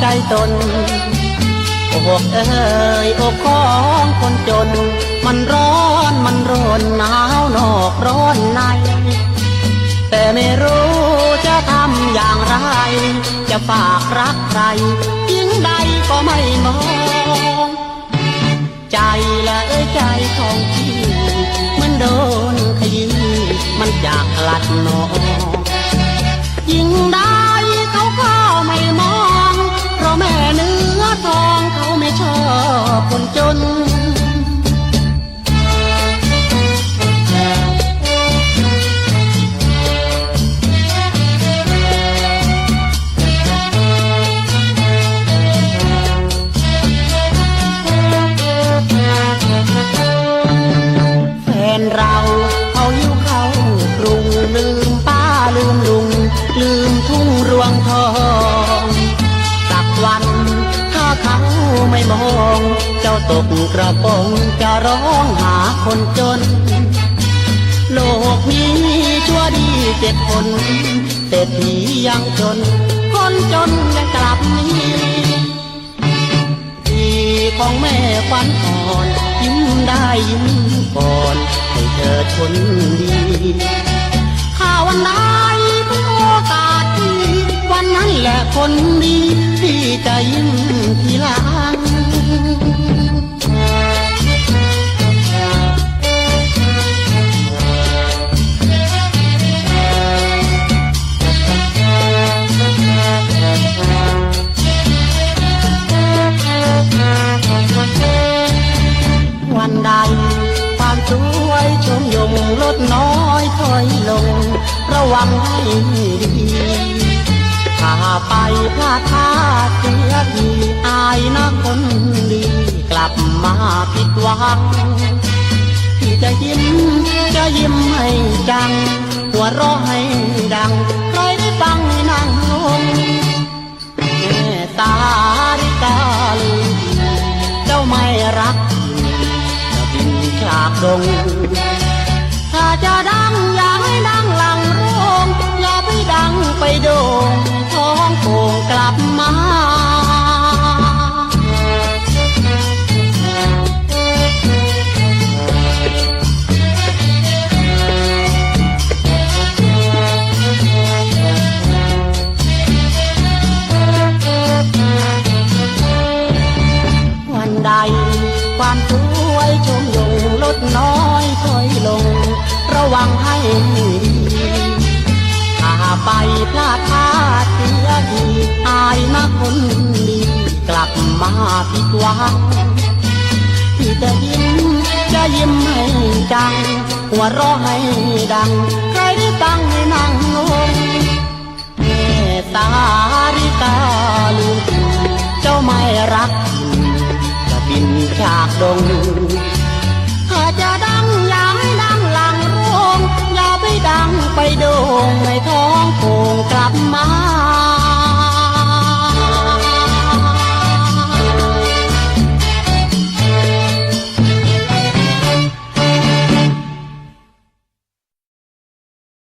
ใจตนอกเอ้ยอกของคนจน มันร้อนมันร้อนหนาวนอกร้อนใน แต่ไม่รู้จะทำอย่างไร จะฝากรักใครยิ่งใดก็ไม่มอง ใจละเอ้ยใจของพี่ มันโดนขยี้มันจากกลัดหนองยิ่ง วงทองสักวันถ้าเขาไม่มอง เจ้าตกกระปงจะร้องหาคนจน โลกนี้ชั่วดีเจ็ดคนเศรษฐียังจน คนจนยังกลับนี้ที่ของแม่ควันอ่อนยิ้มได้ยิ้มก่อนให้เธอทนดีถ้าวันไหนเป็น คนดีที่จะยิ้มทีหลังวันใดความสวยชมยงลดน้อยถอยลง ระวังให้ดี ถ้าไปพลาดท่าเสียทีอายนะคนดีกลับมาผิดหวังที่จะยิ้มจะยิ้มให้จัง หัวเราะให้ดัง ใครได้ฟังให้นั่งลงแม่ตาริกาลืมเจ้าไม่รักจะบินจากดง ให้ดีถ้าไปพลาดท่าเสียทีอายนะคนดี กลับมาผิดหวังที่จะยิ้มจะยิ้มให้จัง หัวเราะให้ดัง ใครได้ฟังให้นั่งงงแม่สาริกาลืมเจ้าไม่รักจะบินจากดง โ